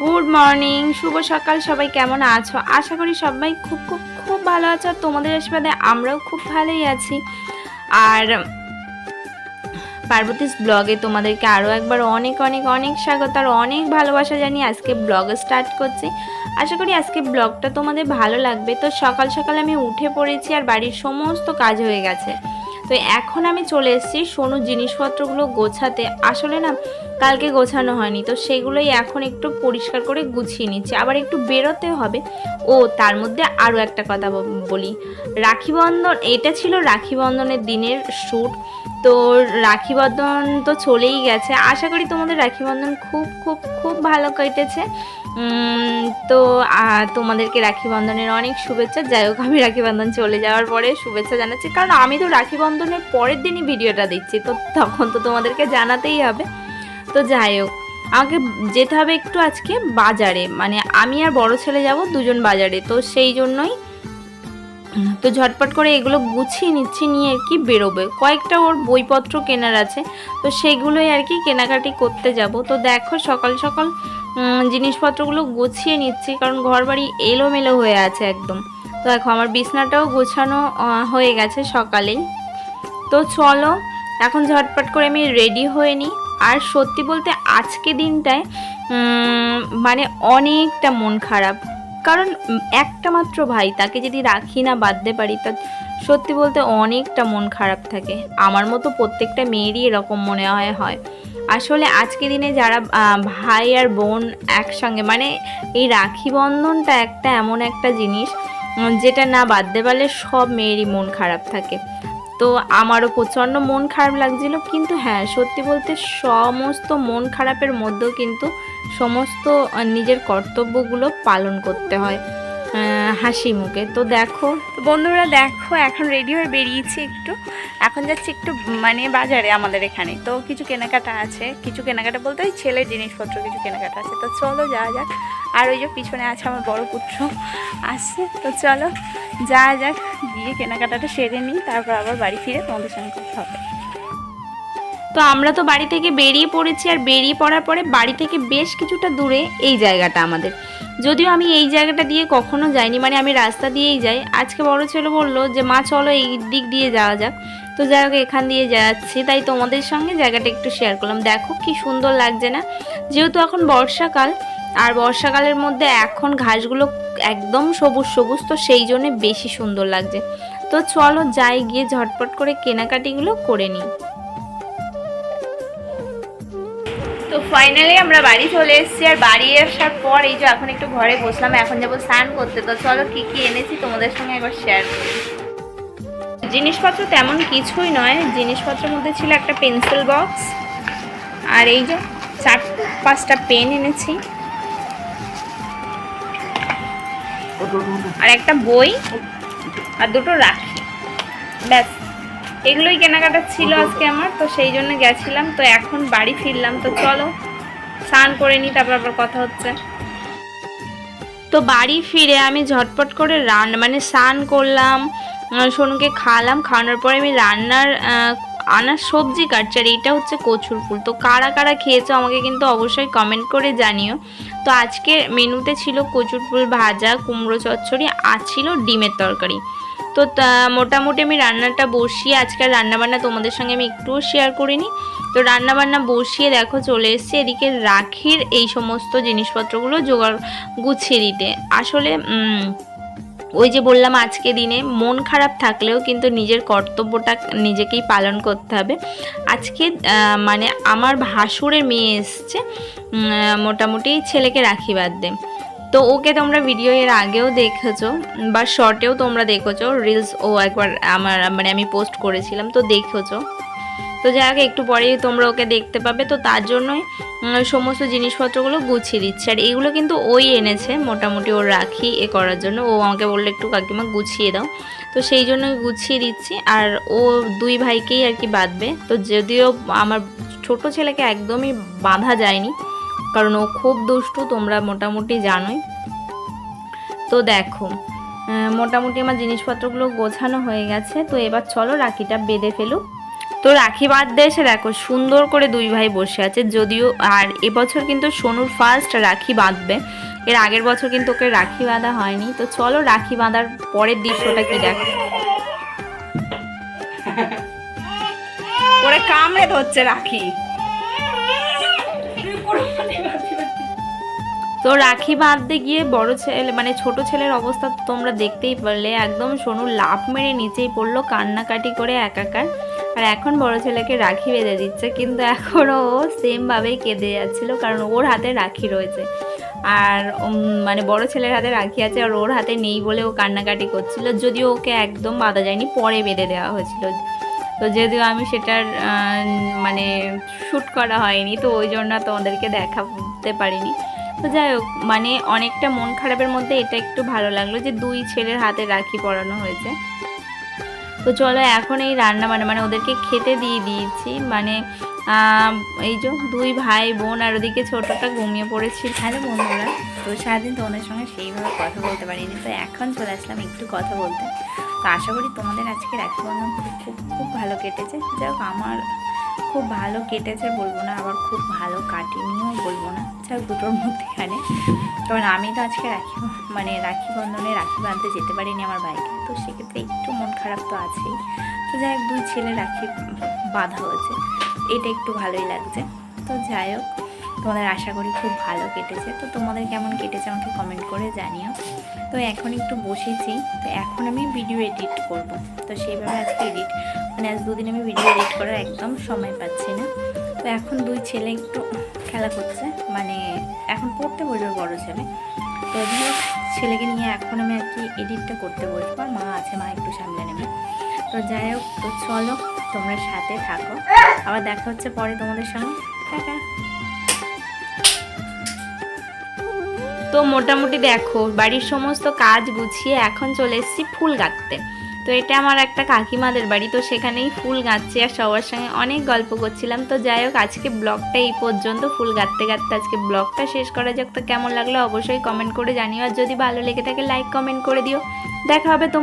Good morning, শুভ সকাল, সবাই কেমন আছো? আশা করি সবাই খুব খুব খুব ভালো আছো আর তোমাদের আশীর্বাদে আমরাও খুব ভালোই আছি। আর পার্বতীস ব্লগে তোমাদেরকে আরও একবার অনেক অনেক অনেক স্বাগত আর অনেক ভালোবাসা জানি আজকে ব্লগ স্টার্ট করছি। আশা করি আজকে ব্লগটা তোমাদের ভালো লাগবে। তো সকাল সকাল আমি উঠে পড়েছি আর বাড়ির সমস্ত কাজ হয়ে গেছে। তো এখন আমি চলে এসেছি সোনু জিনিসপত্রগুলো গোছাতে। আসলে না, কালকে গোছানো হয়নি, তো সেগুলোই এখন একটু পরিষ্কার করে গুছিয়ে নিচ্ছি। আবার একটু বেরোতে হবে। ও, তার মধ্যে আরও একটা কথা বলি। রাখি বন্ধন এটা ছিল রাখিবন্ধনের দিনের শ্যুট। তো রাখি বন্ধন তো চলেই গেছে। আশা করি তোমাদের রাখিবন্ধন খুব খুব খুব ভালো কেটেছে। তো তোমাদেরকে রাখি বন্ধনের অনেক শুভেচ্ছা। যাই হোক, আমি রাখি বন্ধন চলে যাওয়ার পরে শুভেচ্ছা জানাচ্ছি। কারণ আমি তো রাখি বন্ধনের পরের দিনই ভিডিওটা দিচ্ছি তো তখন তো তোমাদেরকে জানাতেই হবে। তো যাই হোক, আমাকে যেতে হবে একটু আজকে বাজারে। মানে আমি আর বড় ছেলে যাব দুজন বাজারে, তো সেই জন্যই তো ঝটপট করে এগুলো গুছিয়ে নিচ্ছি, নিয়ে আর কি বেরোবে। কয়েকটা ওর বইপত্র কেনার আছে, তো সেগুলোই আর কি কেনাকাটি করতে যাব। তো দেখো সকাল সকাল জিনিসপত্রগুলো গুছিয়ে নিচ্ছি, কারণ ঘর বাড়ি এলোমেলো হয়ে আছে একদম। তো দেখো আমার বিছনাটাও গোছানো হয়ে গেছে সকালেই। তো চলো, এখন ঝটপট করে আমি রেডি হয়ে নিই। আর সত্যি বলতে আজকে দিনটায় মানে অনেকটা মন খারাপ। কারণ একটা মাত্র ভাই, তাকে যদি রাখি না, বাঁধতে পারি, তা সত্যি বলতে অনেকটা মন খারাপ থাকে। আমার মতো প্রত্যেকটা মেয়েরই এরকম মনে হয় হয়। আসলে আজকে দিনে যারা ভাই আর বোন একসঙ্গে মানে এই রাখি বন্ধনটা একটা এমন একটা জিনিস যেটা না বাঁধতে পারলে সব মেয়েরই মন খারাপ থাকে। তো আমারও প্রচণ্ড মন খারাপ লাগছিল, কিন্তু হ্যাঁ সত্যি বলতে সমস্ত মন খারাপের মধ্যেও কিন্তু সমস্ত নিজের কর্তব্যগুলো পালন করতে হয়। হাসি মুখে। তো দেখো, বন্ধুরা দেখো, এখন রেডি হয়ে বেরিয়েছি একটু। এখন যাচ্ছি একটু মানে বাজারে আমাদের এখানে। তো কিছু কেনাকাটা আছে, কিছু কেনাকাটা বলতে ওই ছেলের জিনিসপত্র, কিছু কেনাকাটা আছে। তো চলো যাওয়া যাক। আর ওই যে পিছনে আছে আমার বড় পুত্র, আসছে। তো চলো যাওয়া যাক, গিয়ে কেনাকাটাটা সেরে নিই, তারপর আবার বাড়ি ফিরে তোমাদের সঙ্গে কথা হবে। তো আমরা তো বাড়ি থেকে বেরিয়ে পড়েছি, আর বেরিয়ে পড়ার পরে বাড়ি থেকে বেশ কিছুটা দূরে এই জায়গাটা আমাদের। যদিও আমি এই জায়গাটা দিয়ে কখনো যাইনি মানে আমি রাস্তা দিয়েই যাই। আজকে বড় ছেলে বলল যে, মা, চলো এই দিক দিয়ে যাওয়া যাক। তো যাই হোক, এখান দিয়ে যাচ্ছি। তাই তোমাদের সঙ্গে জায়গাটা একটু শেয়ার করলাম। দেখো কি সুন্দর লাগছে না? যেহেতু এখন বর্ষাকাল, আর বর্ষাকালের মধ্যে এখন ঘাসগুলো একদম সবুজ সবুজ, তো সেই জন্যে বেশি সুন্দর লাগছে। তো চলো যাই গিয়ে ঝটপট করে কেনাকাটিগুলো করে নিই। ফাইনালি আমরা বাড়ি চলে এসেছি আর বাড়ি আসার পর এই যে এখন একটু ঘরে বসলাম, এখন যাব স্নান করতে। তো চলো কি কি এনেছি তোমাদের সঙ্গে একবার শেয়ার করি। জিনিসপত্র তেমন কিছুই নয়, জিনিসপত্রের মধ্যে ছিল একটা পেন্সিল বক্স আর এই যে চার, পাঁচটা পেন এনেছি। আর একটা বই আর দুটো রাখি। ব্যাস। এগুলোই কেনাকাটা ছিল আজকে আমার, তো সেই জন্য গেছিলাম, তো এখন বাড়ি ফিরলাম, তো চলো, স্নান করে নিই তারপর আবার কথা হচ্ছে। তো বাড়ি ফিরে আমি ঝটপট করে রান্না মানে স্নান করলাম সোনুকে খাওয়ালাম, খাওয়ানোর পরে আমি রান্নার আনার সবজি কাটছি, আর এইটা হচ্ছে কচুর ফুল। তো কারা কারা খেয়েছো আমাকে কিন্তু অবশ্যই কমেন্ট করে জানিও। তো আজকে মেনুতে ছিল কচুর ফুল ভাজা, কুমড়ো চচ্চড়ি, আর ছিল ডিমের তরকারি। তো মোটামুটি আমি রান্নাটা বসিয়ে আজকাল রান্নাবান্না তোমাদের সঙ্গে আমি একটুও শেয়ার করিনি। তো রান্নাবান্না বসিয়ে দেখো, চলে এসেছি এদিকে রাখির এই সমস্ত জিনিসপত্রগুলো জোগাড় গুছিয়ে দিতে। আসলে ওই যে বললাম আজকে দিনে মন খারাপ থাকলেও কিন্তু নিজের কর্তব্যটা নিজেকেই পালন করতে হবে। আজকে মানে আমার ভাসুরের মেয়ে এসছে মোটামুটি ছেলেকে রাখি বাঁধতে তো ওকে তোমরা ভিডিও এর আগেও দেখেছ, বা শর্টেও তোমরা দেখেছ রিলস ও একবার আমার মানে আমি পোস্ট করেছিলাম, তো দেখেছ। তো যাই হোক, একটু পরেই তোমরা ওকে দেখতে পাবে, তো তার জন্যই সমস্ত জিনিসপত্রগুলো গুছিয়ে দিচ্ছে। আর এইগুলো কিন্তু ওই এনেছে, মোটামুটি ওর রাখি এ করার জন্য। ও আমাকে বলল, একটু কাকিমা গুছিয়ে দাও। তো সেই জন্যই গুছিয়ে দিচ্ছি। আর ও দুই ভাইকেই আর কি বাঁধবে। তো যদিও আমার ছোট ছেলেকে একদমই বাঁধা যায়নি কারণ ও খুব দুষ্টু, তোমরা মোটামুটি জানোই। তো দেখো মোটামুটি আমার জিনিসপত্রগুলো গোছানো হয়ে গেছে। তো এবার চলো রাখিটা বেঁধে ফেলুক তো রাখি বাঁধতে এসে দেখো, সুন্দর করে দুই ভাই বসে আছে। যদিও, আর এবছর কিন্তু সোনুর ফার্স্ট রাখি বাঁধবে। এর আগের বছর কিন্তু ওকে রাখি বাঁধা হয়নি। তো চলো রাখি বাঁধার পরের দৃশ্যটা কি দেখো। ওরে কামড়ে ধরছে রাখি। তো রাখি বাঁধতে গিয়ে বড় ছেলে মানে ছোট ছেলের অবস্থা তোমরা দেখতেই পারলে। একদম সোনু লাফ মেরে নিচেই পড়ল, কান্নাকাটি করে একাকার। আর এখন বড় ছেলেকে রাখি বেঁধে দিচ্ছে, কিন্তু এখনও ও সেমভাবেই কেঁদে যাচ্ছিল, কারণ ওর হাতে রাখি রয়েছে। আর মানে বড় ছেলের হাতে রাখি আছে, আর ওর হাতে নেই বলে ও কান্নাকাটি করছিল। যদিও ওকে একদম বাঁধা যায়নি, পরে বেঁধে দেওয়া হয়েছিল। তো যদিও আমি সেটার মানে শ্যুট করা হয়নি, তো ওই জন্য তোমাদেরকে দেখাতে পারিনি। তো যাই হোক মানে অনেকটা মন খারাপের মধ্যে এটা একটু ভালো লাগল যে দুই ছেলের হাতে রাখি পরানো হয়েছে। তো চলো এখন এই রান্না মানে মানে ওদেরকে খেতে দিয়ে দিয়েছি। মানে এই যে দুই ভাই বোন আর ওদিকে ছোটটা ঘুমিয়ে পড়েছিল। হ্যালো বন্ধুরা, তো সারাদিন তোমাদের সঙ্গে সেইভাবে কথা বলতে পারিনি। তো এখন চলে আসলাম একটু কথা বলতে। তো আশা করি তোমাদের আজকে রাখি বন্ধন খুব খুব ভালো কেটেছে। যাই আমার খুব ভালো কেটেছে বলব না, আবার খুব ভালো কাটেনিও বলব না। যাই হোক দুটোর মধ্যেখানে কারণ আমি তো আজকে রাখি মানে রাখি বন্ধনে রাখি বাঁধতে যেতে পারিনি আমার ভাইকে তো সেক্ষেত্রে একটু মন খারাপ তো আছেই। তো যাই হোক, দুই ছেলে রাখি বাঁধা হয়েছে, এটা একটু ভালোই লাগছে। তো যাই হোক, তোমাদের আশা করি খুব ভালো কেটেছে। তো তোমাদের কেমন কেটেছে আমাকে কমেন্ট করে জানিও। তো এখন একটু বসেছি, তো এখন আমি ভিডিও এডিট করব। তো সেইভাবে আজকে এডিট মানে আজ দুদিন আমি ভিডিও এডিট করার একদম সময় পাচ্ছি না। তো এখন দুই ছেলে একটু খেলা করছে মানে এখন পড়তে বসবে বড় ছেলে। তো যাই ছেলেকে নিয়ে এখন আমি আর কি এডিটটা করতে বসবো, আর মা আছে, মা একটু সামলে নেবে। তো যাই হোক, তো চলো তোমরা সাথে থাকো। আবার দেখা হচ্ছে পরে তোমাদের সঙ্গে। টাটা। তো মোটামুটি দেখো, বাড়ির সমস্ত কাজ গুছিয়ে এখন চলে এসেছি ফুল গাঁথতে। তো এটা আমার একটা কাকিমাদের বাড়ি, তো সেখানেই ফুল গাঁথছি আর সবার সঙ্গে অনেক গল্প করছিলাম। তো যাই হোক, আজকে ব্লগটা এই পর্যন্ত। ফুল গাঁথতে গাঁততে আজকে ব্লগটা শেষ করা যাক। তো কেমন লাগল অবশ্যই কমেন্ট করে জানিও। আর যদি ভালো লেগে থাকে, লাইক, কমেন্ট করে দিও। দেখা হবে তোমাদের